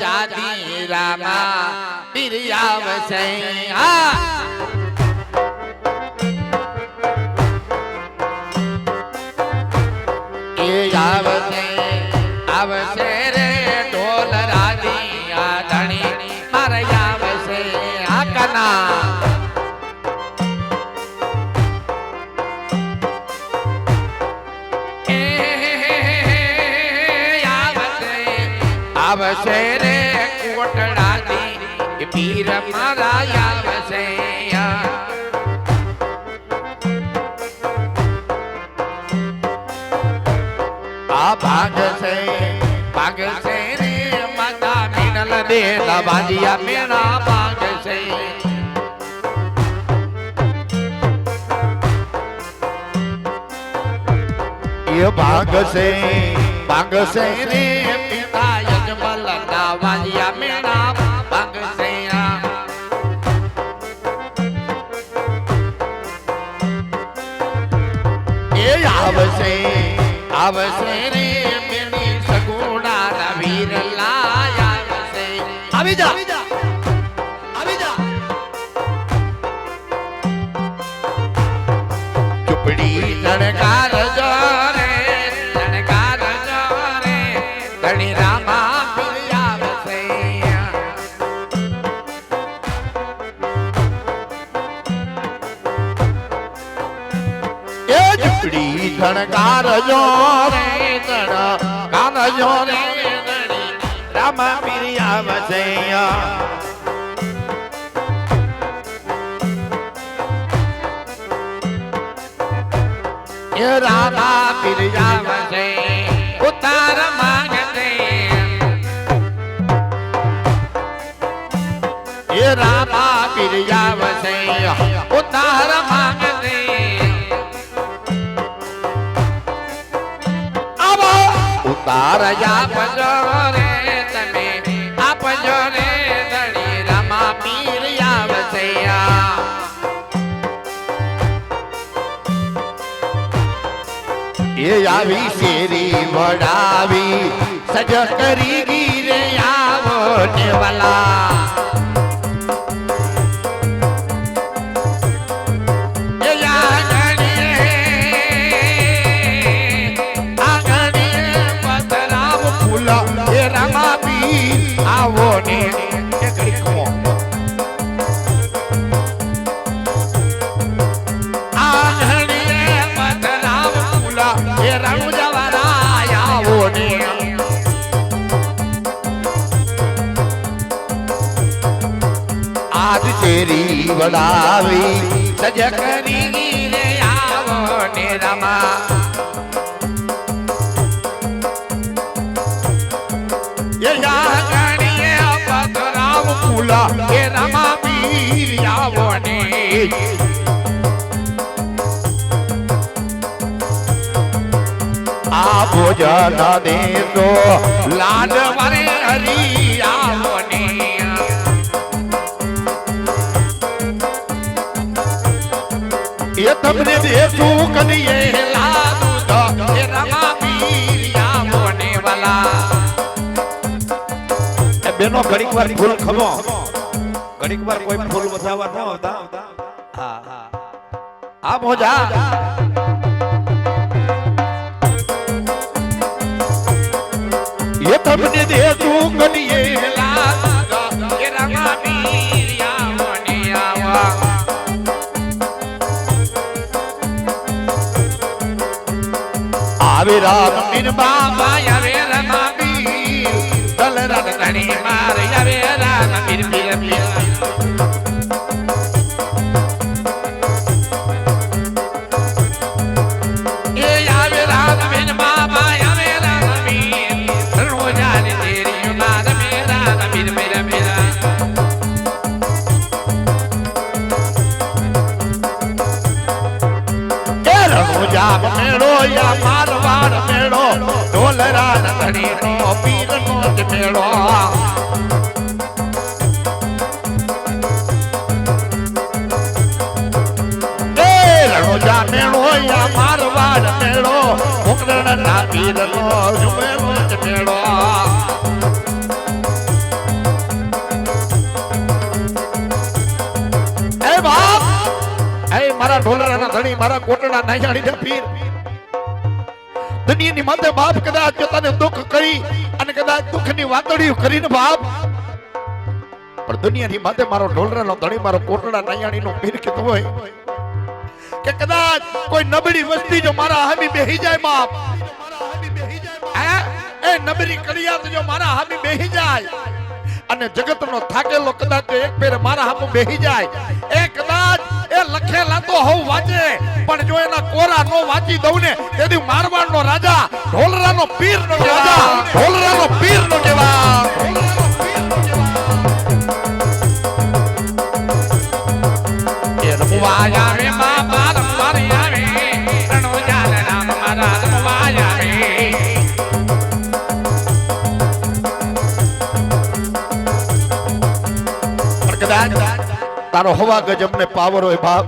જાતિ રામા બિરયાવશે હા એ આવશે આવશે રે ઢોલ રાજી આ ધણી મારે આવશે પીર મારા આવશે આ ભાગશે ભાગશે રે માતા મીનલ દે બાજીયા મેરા ભાગશે એ ભાગશે ભાગશે રે આવશે આવશે રે મેરી સગુણા રવીર વીર લાય આવશે. આવી જા. આવી જા. નણકાર જો. ચૂપડી નણકાર જો રે નણકાર કાનજો રે રામ પિરિયા વસૈયા રામા પિયા વસે ઉતાર માંગતે રામા પિયા વસે ઉતાર માંગતે ઉતાર આપજો રે તમે આપજો રે ધણી રામા પીર વસે એ આવી શેરી વડાવી સજ કરી ગીરે આવો નેવલા ભોજન દેતો લાડ વરે હરી તમને દેશું કદીએ લાદુ તો બેનો ઘડીક વાર ફૂલ ખમો. ઘડીક વાર કોઈ ફૂલ વધાવવા ન આવતા. હા હા. આ મોજા. તમને દે તું લાદુ તો એ રમા પીરિયા મોને આવે. રામ બિન બાબા આવે રમા દલ રાત ધણી મારે, આવે રામ બિન કદાચ પોતાને દુઃખ કરી અને કદાચ દુઃખની વાતડીઓ કરીને બાપ. પણ દુનિયાની માથે મારો ઢોલરાનો ધણી, મારો કોટડા નાયાણીનો પીર હોય કે કદાચ કોઈ નબળી વસ્તી જો મારા હામી બેહી જાય બાપ? એ નબળી કડિયાત જો મારા હામી બેહી જાય. અને જગતનો થાકેલો કદાચ એક ફેરે મારા હામું બેહી જાય. એ કદાચ એ લખેલા તો હવ વાંચે પણ જો એના કોરા નો વાંચી દઉં ને તેથી મારવાડનો રાજા ઢોલરાનો પીર નો રાજા ઢોલરાનો પીર નો કેવા એ રમવાયા રે તારો હવા ગજબ ને પાવર હોય બાપ.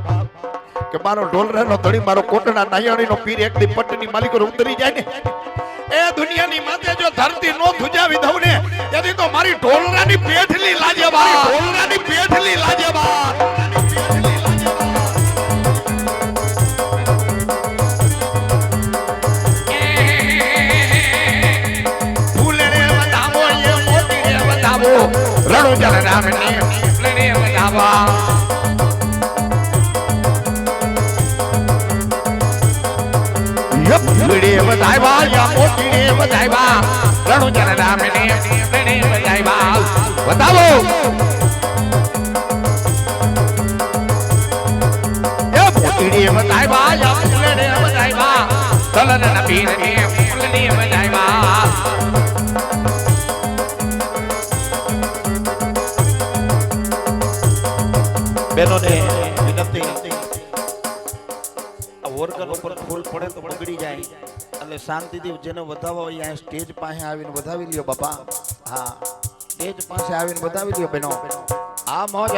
કે મારો ઢોલરાનો ધણી મારો કોટના નાયાણીનો પીર એક દી પટની માલિકો ઉતરી જાય ને. એ દુનિયાની માથે જો ધરતી નો ધુજાવી દઉં ને તેથી તો મારી ઢોલરાની પેઠલી લાજે બા ઢોલરાની પેઠલી લાજે બા ફૂલે રે વધાવો આવા ભીડે વધાવ્યા યા મોટીને વધાવ્યા રણુજન રામને રણે વધાવ્યા વધાવો એ મોટીને વધાવ્યા યા ફૂલને વધાવ્યા તલન નબીને ફૂલને વધાવ્યા બહેનોને વિનંતી. ઓર્ગન ઉપર ફૂલ પડે તો બગડી જાય. એટલે શાંતિથી જેને વધાવવા હોય અહીંયા સ્ટેજ પાસે આવીને વધાવી લ્યો બાપા. હા. સ્ટેજ પાસે આવીને વધાવી લ્યો બહેનો આ મોજ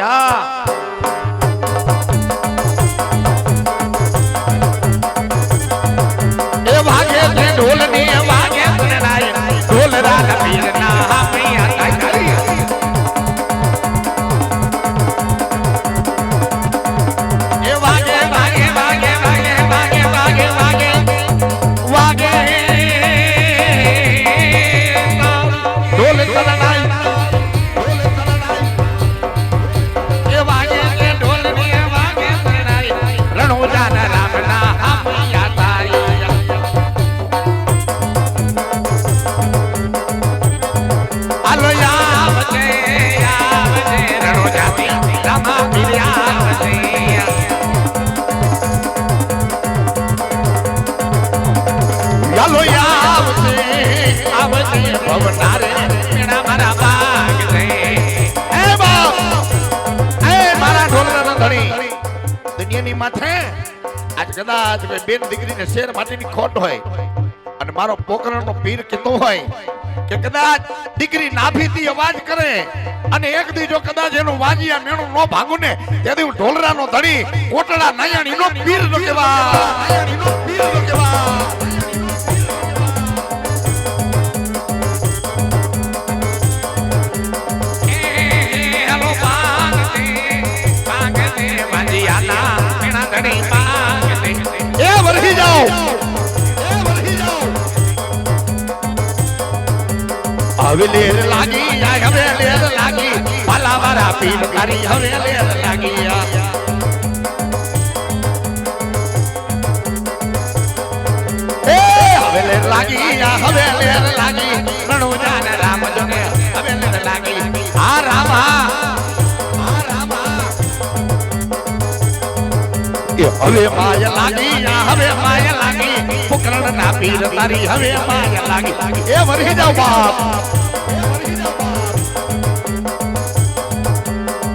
કદાચ બેન દીકરીને શેર માટેની ખોટ હોય અને મારો પોકરણનો પીર કીધો હોય કે કદાચ દીકરી નાભીથી અવાજ કરે અને એક દી જો કદાચ એનું વાજિયા મેણું નો ભાંગું ને તેથી હું ઢોલરાનો ધણી, કોટડા નાયાણી નો પીર નો નાયાણી પીર નો કેવા હવે લેર લાગી હવે લેર લાગી. પાલા મારા પીર કરી, હવે લેર લાગી લાગી હવે લેર લાગી. રણુજા ને રામ જોને હવે લેર લાગી. આ રામા એ હવે માય લાગી. હવે માય લાગી. ફુકરણ ના પીર તારી હવે માય લાગી. એ વરહી જાવ બાપ.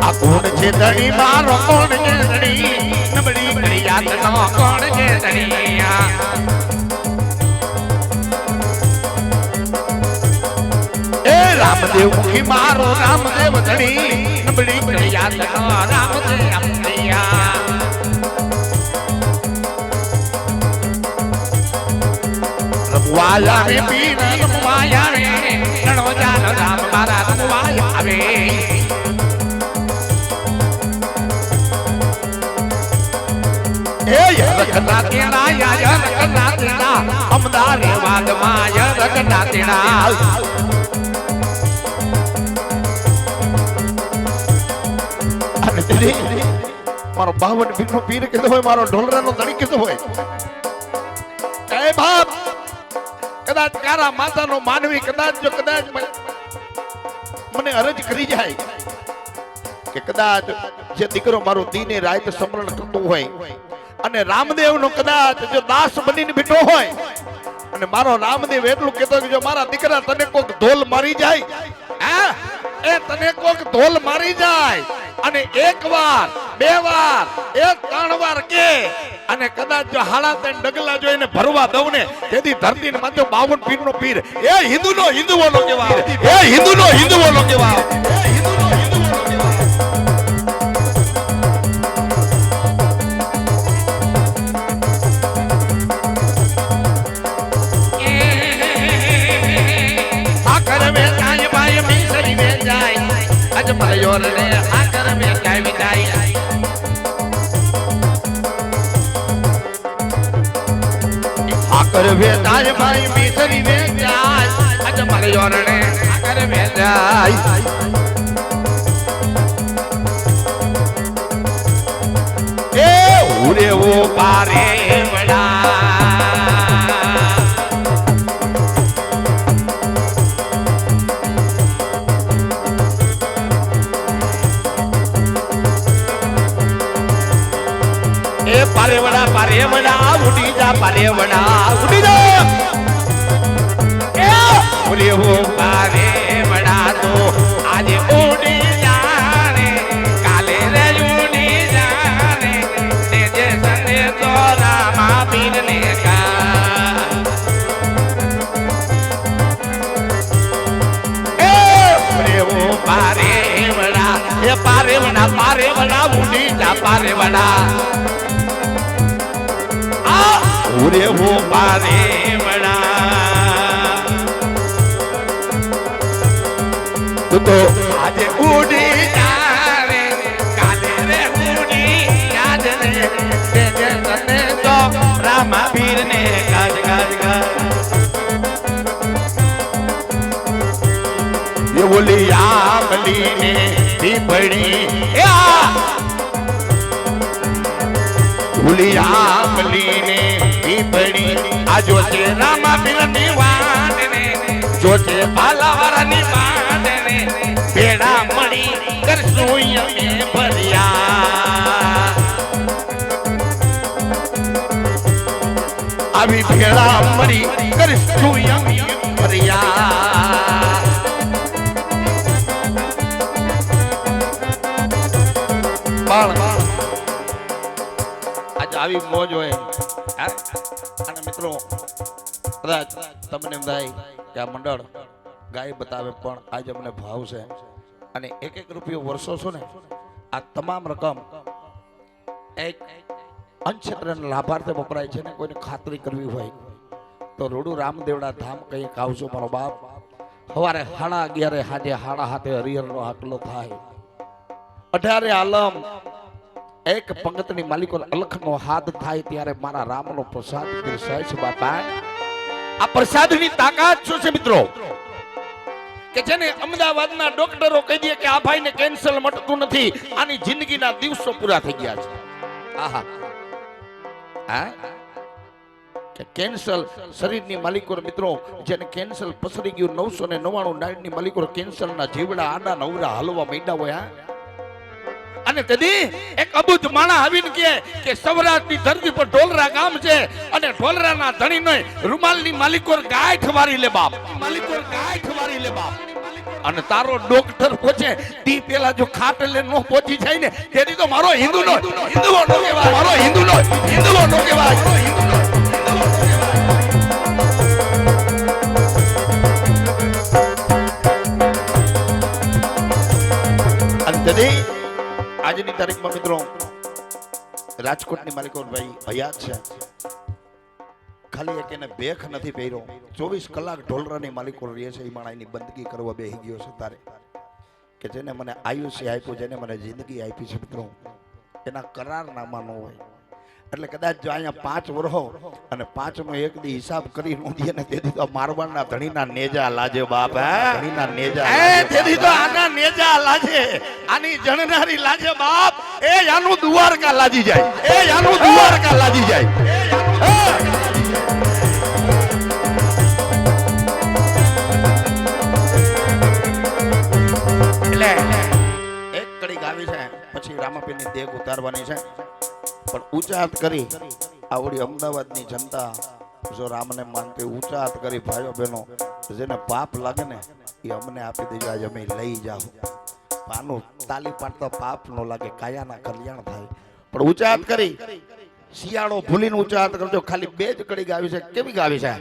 આ કોણ છે ધણી? મારો કોણ છે ધણી? નબળી ઘડી યાદ નો કોણ છે ધણી? એ રામદેવ મુખી મારો રામદેવ ધણી. નબળી ઘડી યાદ નો રામદેવ. રમવાયા રે પીર રમવાયા રે રણો જાન રામ મારા રમવાયા રે રખના તેણા યા રખના તેણા અમદારે વાદમાં ય રખના તેણા મારો બાવન ભીખનો પીર કીધો હોય મારો ઢોલરાનો ધણી કીધો હોય કદાચ કારા માતાનો માનવી, કદાચ જો કદાચ મને- અરજ કરી જાય કે કદાચ જે દીકરો મારો દીને રાત સમરણ કરતો હોય અને રામદેવ નો કદાચ જો દાસ બનીને બેઠો હોય અને મારો રામદેવ એટલું કહેતો કે જો મારા દીકરા તને કોઈક ધોલ મારી જાય, હા? એ તને કોક ધોલ મારી જાય. અને એક વાર, બે વાર, એક ત્રણ વાર કે. અને કદાચ જો હાડા ત્રણ ડગલા જોઈને ભરવા દઉં ને તેથી ધરતી ને માથે બાવન પીર નો પીર. એ હિન્દુ નો હિન્દુઓ નો કેવા એ હિન્દુ નો હિન્દુઓ નો કેવા એ હિન્દુ અજ મરયો રે આકર મે મે જાય બાય મિસરી મે અજ મરયો રે આકર મે જાય એ ઉરે ઓ પારે ઉડી ઉડી દો એ ઉરે હો પારેવડા તો આજે ઉડી જાણે કાલે રે ઉડી જાણે તે જે સંદે તો રામા પીર ને કા એ ઉરે હો પારેવડા એ પારેવડા પારેવડા ઉડી જા પારેવડા આ ઉરે હો પારે વડા તું આજે ઉડી તારે, કાલે રે ઉડી યાદ રે. તે તને તો રામા પીર ને ગાજ ગાજ ગાજ. એ બોલી આંબલી ને દીપડી એ ભૂલી આંબલી પીપળી આ જો રામા પીરની વાટ ને જો છે વાટ ને ભેડા મળી કરશું અમે ભર્યા. આવી ભેડા મળી કરશું અમે ભર્યા. પણ આજ આવી મોજ હોય? મિત્રો, કદાચ તમને એમ થાય કે આ મંડળ ગાય બતાવે, પણ આજે અમને ભાવ છે. અને એક એક રૂપિયો વર્ષો છો ને, આ તમામ રકમ એક અંશક્ષેત્રના લાભાર્થે વપરાય છે ને, કોઈને ખાતરી કરવી હોય. તો રોડુ રામદેવડા ધામ કંઈક આવજો મારો બાપ. સવારે હાડા અગિયારે, હાજે હાડા હાથે હરિહરનો હાકલો થાય. અઢારે આલમ એક પંગતની માલિકો અલખનો હાથ થાય ત્યારે મારા રામનો પ્રસાદ પીરસાય છે, બાપા. આ પ્રસાદની તાકાત શું છે મિત્રો? કે જેને અમદાવાદના ડોક્ટરો કહી દે કે આ ભાઈને કેન્સર મટતું નથી, આની જિંદગીના દિવસો પૂરા થઈ ગયા છે. આહા. હા? કે કેન્સર શરીરની માલિકો મિત્રો, જેને કેન્સર પસરી ગયું નવસો ને નવ્વાણું ડાયટની માલિકો કેન્સરના જીવડા આડા નવરા હલવા માંડ્યા હોય, હા? અને તેથી એક અબુજ માણા આવીને કહે કે સૌરાષ્ટ્રની ધરતી પર ઢોલરા ગામ છે અને ઢોલરાના ધણીનો રૂમાલની માલિકોર ગાંઠ વારી લે બાપ. માલિકોર ગાંઠ વારી લે બાપ. અને તારો ડોક્ટર પહોંચે તી પેલા જો ખાટ લે નો પહોંચી જાય ને તેથી તો મારો હિન્દુનો હિન્દુઓ નો કહેવાય. મારો હિન્દુનો હિન્દુઓ નો કહેવાય. આજની તારીખમાં મિત્રો, રાજકોટની માલિકો ભાઈ હયાત છે. ખાલી એક એને બેખ નથી પહેર્યો. ચોવીસ કલાક ઢોલરાની માલિકો રહે છે એ માણાની બંદગી કરવા બેહી ગયો છે તારે. કે જેને મને આયુષ્ય આપ્યું, જેને મને જિંદગી આપી છે મિત્રો. એના કરારનામા ન હોય. એટલે કદાચ જો અહીંયા પાંચ વરહો અને પાંચમો એક દી હિસાબ કરી નોંધીએ ને તેથી તો મારવાડના ધણીના નેજા લાજે બાપ હે? ધણીના નેજા એ તેથી તો આના નેજા લાજે. આની જણનારી લાજે બાપ. એ આનું દ્વારકા લાજી જાય. એ આનું દ્વારકા લાજી જાય. એટલે એક કડી ગાવી છે પછી રામાપીરની દેગ ઉતારવાની છે. પણ ઊંચા કરી આવડી અમદાવાદની જનતા જો રામને માનતી ઊંચા કરી ભાઈઓ બહેનો, જેને પાપ લાગે ને, એ અમને આપી દેજો, આજે અમે લઈ જાઓ. પાનું તાલી પાડતા પાપ નો લાગે, કાયાના કલ્યાણ થાય. પણ ઊંચા કરી, શિયાળો ભૂલીને ઊંચા કરજો, ખાલી બે જ કડી ગાવી છે, કેવી ગાવી છે?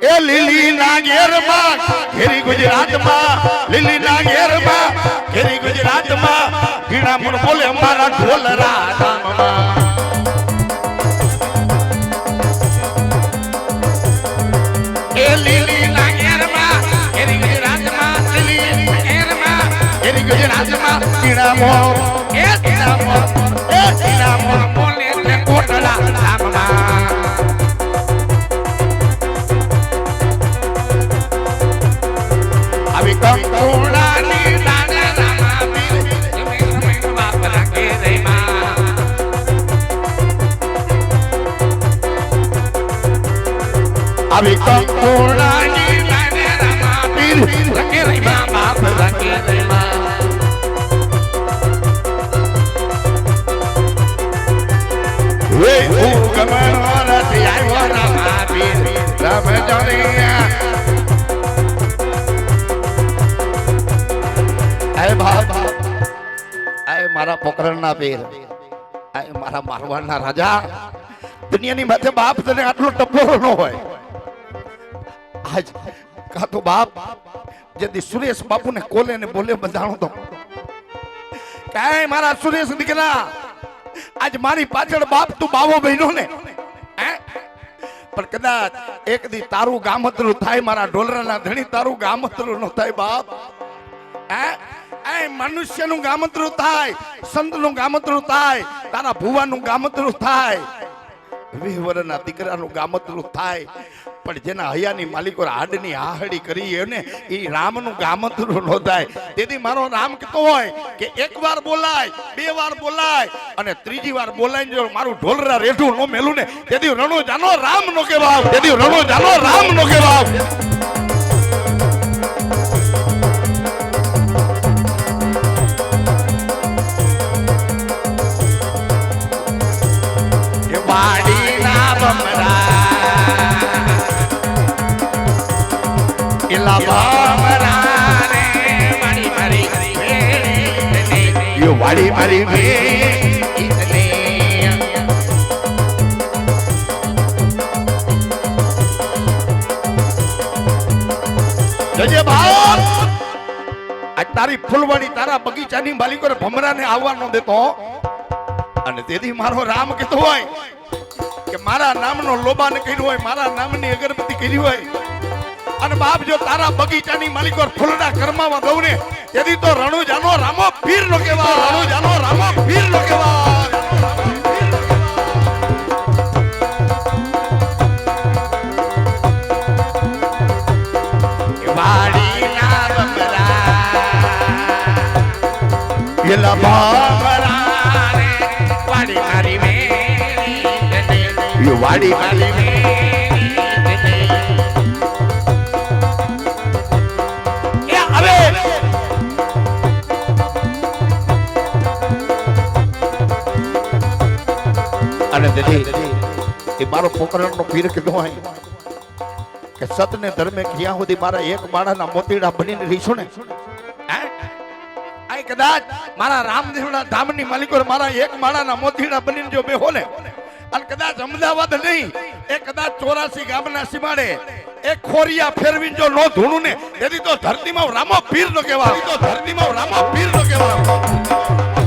એ લીલી ના ઘેરમાં ઘેરી ગુજરાતમાં લીલી ના ઘેરમાં, ઘેરી ગુજરાતમાં, ઘીણા બોલે મારા ઢોલ રાધામમાં એ લીલી ના ઘેરમાં, ઘેરી ગુજરાતમાં લીલી ઘીણા મણ એ ઘીણા મણ એ ઘીણા બોલે તે ધામમાં. આવી કંકુડાની દાદા રામા પીર રાખે રે માં બાપ રાખે રે માં વે હું ગમનો નથી આવ્યો રામા પીર રામ જણિયા આય બાપ આય મારા પોકરણના પીર. આય મારા મારવાડના રાજા. દુનિયાની માથે બાપ તને આટલો ટપોરો ન હોય. આજ કા તો બાપ, જેથી સુરેશ બાપુને કોલે ને બોલે બંધાણો તો. કાંઈ મારા સુરેશ દીકરા, આજ મારી પાછળ બાપ તું બાવો બહેનો ને. પણ કદાચ એક દી તારું ગામતરું થાય, મારા ઢોલરાના ધણી તારું ગામતરું ન થાય બાપ? એ મનુષ્યનું ગામતરું થાય, સંતનું ગામતરું થાય, તારા ભુવાનું ગામતરું થાય. વિહવરના દીકરાનું ગામતલું થાય. પણ જેના હયાની માલિકો હાડની હાહડી કરી એને એ રામનું ગામતલું ન થાય. તેથી મારો રામ કહેતો હોય કે એક વાર બોલાય, બે વાર બોલાય, અને ત્રીજી વાર બોલાય જો મારું ઢોલરા રેઠું નો મેલું ને, તેથી રણો જાનો રામ નો કેવાવ તેથી રણો જાનો રામ નો કેવાવ બમરા મારી જજે બાપ આ તારી ફૂલવાડી તારા બગીચાની માલિકોને ભમરાને આવવા ન દેતો. અને તેથી મારો રામ કીધો હોય કે મારા નામનો લોબાન કર્યું હોય મારા નામની અગરબત્તી કરી હોય અને બાપ જો તારા બગીચાની માલિકો ફૂલના કર્મમાં દઉં ને તેથી તો રણુજાનો રામો પીર નો કેવા રણુજાનો રામો પીર નો કેવા એલા બાબરા વાડી મારી વાડી મારી અને એ મારો પોકરણનો પીર કીધો હોય કે સતને ધર્મે ક્યાં સુધી મારા એક બાળાના મોતીડા બનીને રહીશું ને? આય કદાચ મારા રામદેવના ધામની માલિકો મારા એક માળાના મોતીડા બનીને જો બેહો ને, અને કદાચ અમદાવાદ નહીં, એ કદાચ ચોરાસી ગામના સીમાડે, એ ખોરિયા ફેરવીને જો નો ધૂણું ને, તેથી તો ધરતીમાં રામો પીર નો કહેવાય તો ધરતીમાં રામો પીર નો કહેવા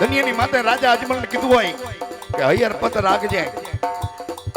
દુનિયાની માતા રાજા અજમલ કીધું હોય કે હૈયર પત રાખજે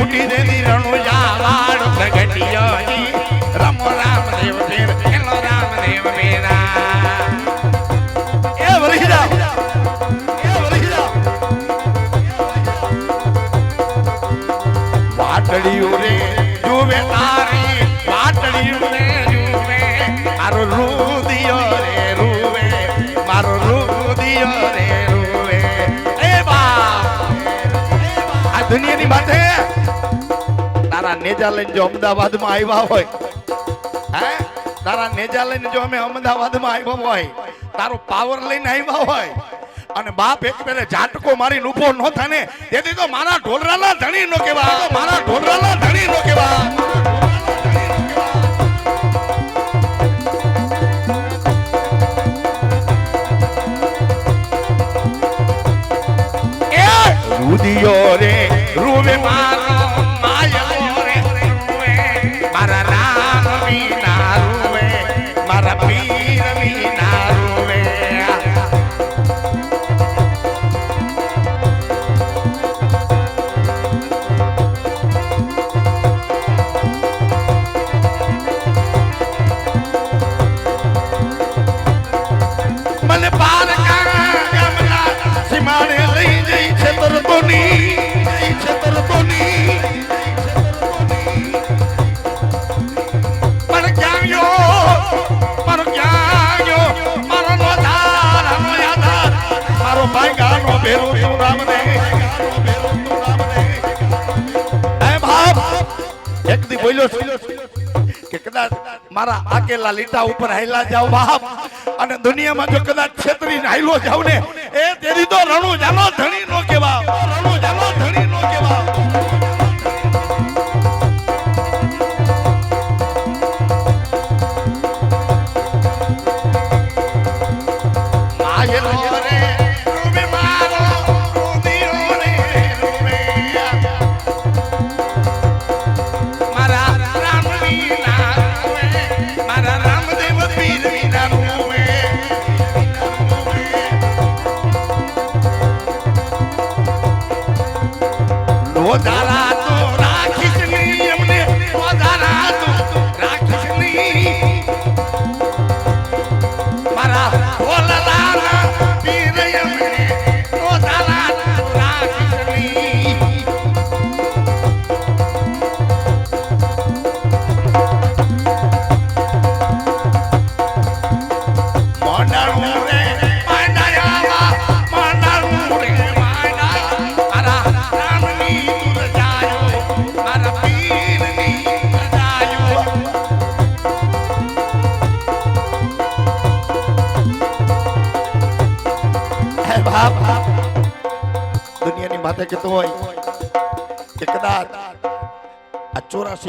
ફૂટી દેની રણુ જાવાડ પ્રગટિયોની રમો રામ દેવ દેવ ખેલો રામ દેવ મેરા. રે જુવે મારો રૂદિયો રે રે રૂવે. એ આ દુનિયાની તારા નેજા લઈને જો અમદાવાદમાં આવ્યા હોય, હે? તારા નેજા લઈને જો અમે અમદાવાદમાં આવ્યા હોય, તારો પાવર લઈને આવ્યા હોય, અને બાપ એક પેલે ઝાટકો મારી ઊભો ન થાય ને તેથી તો મારા ઢોલરાલા ધણી નો કેવા મારા ઢોલરાલા ધણી નો કેવા રૂદિયો રે રૂવે મારો આકેલા ઉપર હાયલા જાવ બાપ. અને દુનિયામાં જો કદાચ છેતરીને હાયલો જાવ ને, એ તેરી તો રણુ જાનો ધણી નો કેવા રણુ જાનો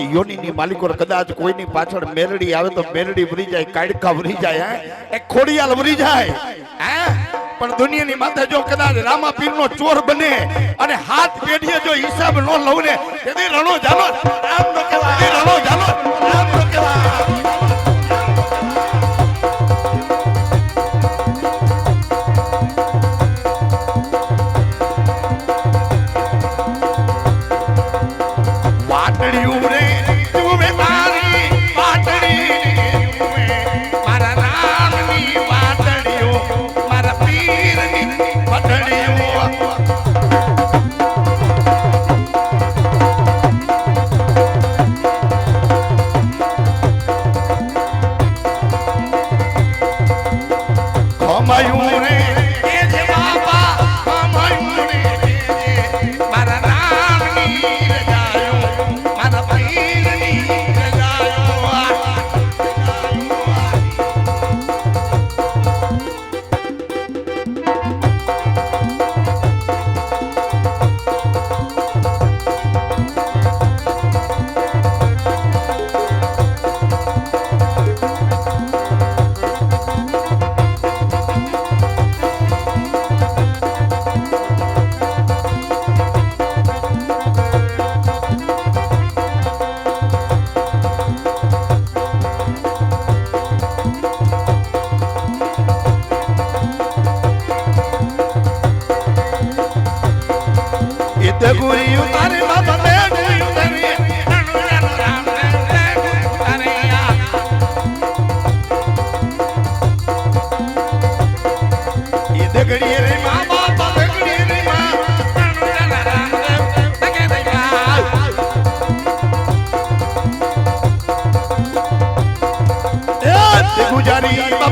આ યોનીની માલિકો કદાચ કોઈની પાછળ મેરડી આવે તો મેરડી વરી જાય કાડકા ભરી જાય એ ખોડિયાલ ભરી જાય, હે? પણ દુનિયાની માથે જો કદાચ રામા પીરનો ચોર બને અને હાથ પેઢીએ જો હિસાબ ન લઉં ને, તેથી રણો જાનો રામ નો કહેવાય. રણો જાનો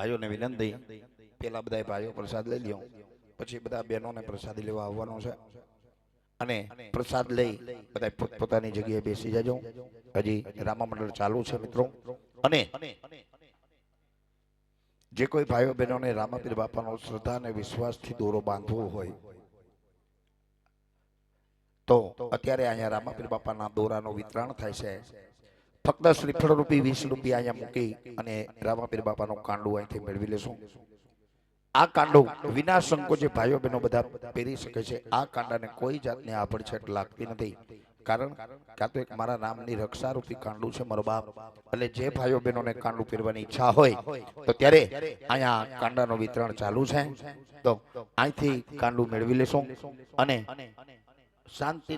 ભાઈઓને વિનંતી, પેલા બધા ભાઈઓ પ્રસાદ લઈ લ્યો. પછી બધા બહેનોને પ્રસાદ લેવા આવવાનો છે. અને પ્રસાદ લઈ બધા પોતપોતાની જગ્યાએ બેસી જજો. હજી રામા મંડળ ચાલુ છે મિત્રો. અને જે કોઈ ભાઈઓ બહેનોને રામાપીર બાપાનો શ્રદ્ધા અને વિશ્વાસથી દોરો બાંધવો હોય, તો અત્યારે અહીંયા રામાપીર બાપાના દોરાનું વિતરણ થાય છે. ફક્ત શ્રીફળ રૂપી વીસ રૂપિયા અહીંયા મૂકી અને રામાપીર બાપાનું કાંડું અહીંથી મેળવી લેશું. આ કાંડો વિના સંકોચે ભાઈઓ બહેનો બધા પહેરી શકે છે. આ કાંડાને કોઈ જાતની આભડછેટ લાગતી નથી. કારણ કાં તો એક મારા નામની રક્ષા રૂપી કાંડું છે મારો બાપ. એટલે જે ભાઈઓ બહેનોને કાંડું પહેરવાની ઈચ્છા હોય, તો ત્યારે અહીંયા કાંડાનું વિતરણ ચાલુ છે. તો અહીંથી કાંડું મેળવી લેશું અને શાંતિ